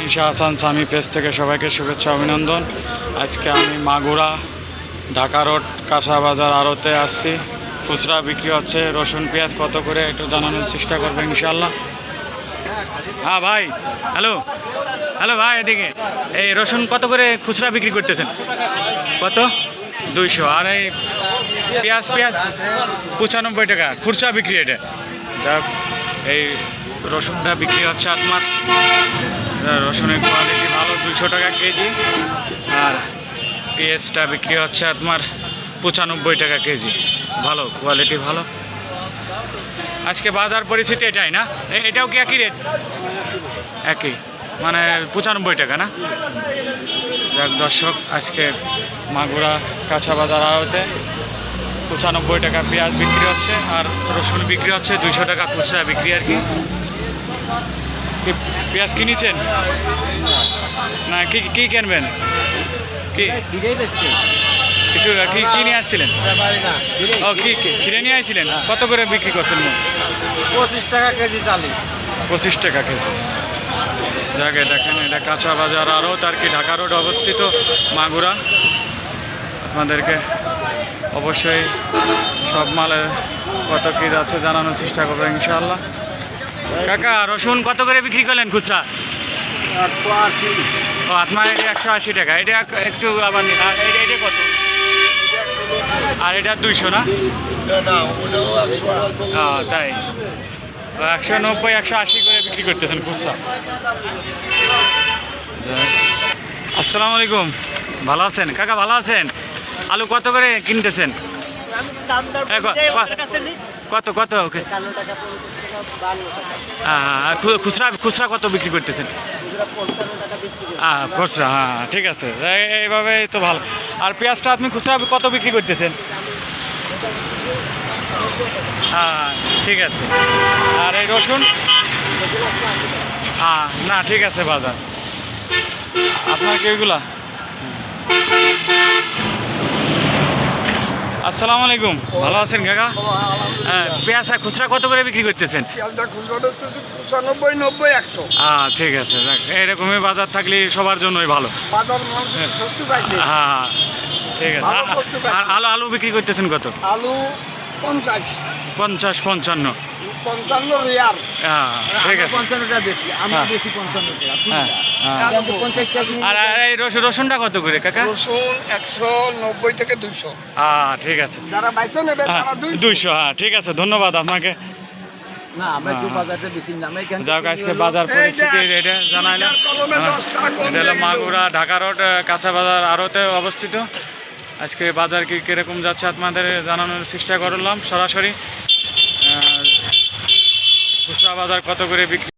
নিশা হাসান স্বামী পেজ থেকে সবাইকে শুভেচ্ছা, অভিনন্দন। আজকে আমি মাগুরা, ঢাকা রোড, কাঁচা বাজার আড়তে আসছি। খুচরা বিক্রি হচ্ছে, রসুন, পেঁয়াজ কত করে একটু জানানোর চেষ্টা করব ইনশাল্লাহ হ্যাঁ ভাই, হ্যালো হ্যালো ভাই এদিকে। এই রসুন কত করে খুচরা বিক্রি করতেছেন? কত? দুইশো। আর এই পেঁয়াজ পেঁয়াজ পঁচানব্বই টাকা, খুচরা বিক্রি এটা। এই রসুনটা বিক্রি হচ্ছে আপনার রসুনের কোয়ালিটি ভালো দুশো টাকা কেজি। আর পেঁয়াজটা বিক্রি হচ্ছে আপনার পঁচানব্বই টাকা কেজি। ভালো কোয়ালিটি ভালো। আজকে বাজার পরিস্থিতি এটাই না? এটাও কি একই রেট একই। মানে পঁচানব্বই টাকা না? যাক দর্শক, আজকে মাগুরা কাঁচা বাজার আড়তে পঁচানব্বই টাকা পেঁয়াজ বিক্রি হচ্ছে আর রসুন বিক্রি হচ্ছে দুইশো টাকা খুচরা বিক্রি আর কি। কি পেঁয়াজ কিনেছেন? না কি কি কিনবেন? কি? কিছু কি কি নিয়ে আসছিলেন? ও কি কি কিনে নিয়ে আসছিলেন? কত করে বিক্রি করছেন পঁচিশ টাকা কেজি চালি। পঁচিশ টাকা কেজি। জায়গায় দেখেন এটা কাঁচা বাজার আরও তার কি ঢাকা রোড অবস্থিত? মাগুরা। আপনাদেরকে অবশ্যই সব মালের কত কী আছে জানানোর চেষ্টা করব ইনশাআল্লাহ। কাকা রসুন কত করে বিক্রি করলেন খুচরা? একশো আশি। ও আপনার এটা একশো আশি টাকা। এটা এক- একটু আবার আর এটা এটা কত? আর এটা দুইশো না? না ওটাও একশো হ্যাঁ তাই। একশো নব্বই একশো আশি করে বিক্রি করতেছেন খুচরা। আসসালামু আলাইকুম। ভালো আছেন? কাকা ভালো আছেন? আলু কত করে কিনতেছেন? কত কত? ওকে। খুচরা খুচরা কত বিক্রি করতেছেন? হ্যাঁ খুচরা হ্যাঁ ঠিক আছে। এই- এইভাবে তো ভালো। আর পেঁয়াজটা আপনি খুচরা কত বিক্রি করতেছেন? হ্যাঁ ঠিক আছে। আর এই রসুন? হ্যাঁ না, ঠিক আছে, বাজার। আপনার কি ওইগুলা? আসসালামু আলাইকুম। ভালো আছেন কাকা? পেঁয়াজা খুচরা কত করে বিক্রি করতেছেন? পঁচানব্বই নব্বই একশো। হ্যাঁ ঠিক আছে এরকমই বাজার থাকলে সবার জন্যই ভালো। বাজার সস্তি পাইছে। হ্যাঁ ঠিক আছে। আর আলু আলু বিক্রি করতেছেন কত? আলু পঞ্চাশ। পঞ্চাশ পঞ্চান্ন। পঞ্চান্ন রিয়াল হ্যাঁ ঠিক আছে। পঞ্চান্ন বেশি আমি হ্যাঁ। বেশি পঞ্চান্ন টাকা হ্যাঁ হ্যাঁ। আর এই রসুন রসুনটা কত করে কাকা? রসুন একশো নব্বই থেকে দুইশো। হ্যাঁ ঠিক আছে। যারা বাইসে নেবে দুইশো। দুইশো হ্যাঁ ঠিক আছে ধন্যবাদ আপনাকে। যাক আজকে বাজার পরিস্থিতি এটা জানাইলাম। এটা হলো মাগুরা ঢাকা রোড কাঁচা বাজার আড়তে অবস্থিত। আজকে বাজার কি কীরকম যাচ্ছে আপনাদের জানানোর চেষ্টা করলাম সরাসরি। খুচরা বাজার কত করে বিক্রি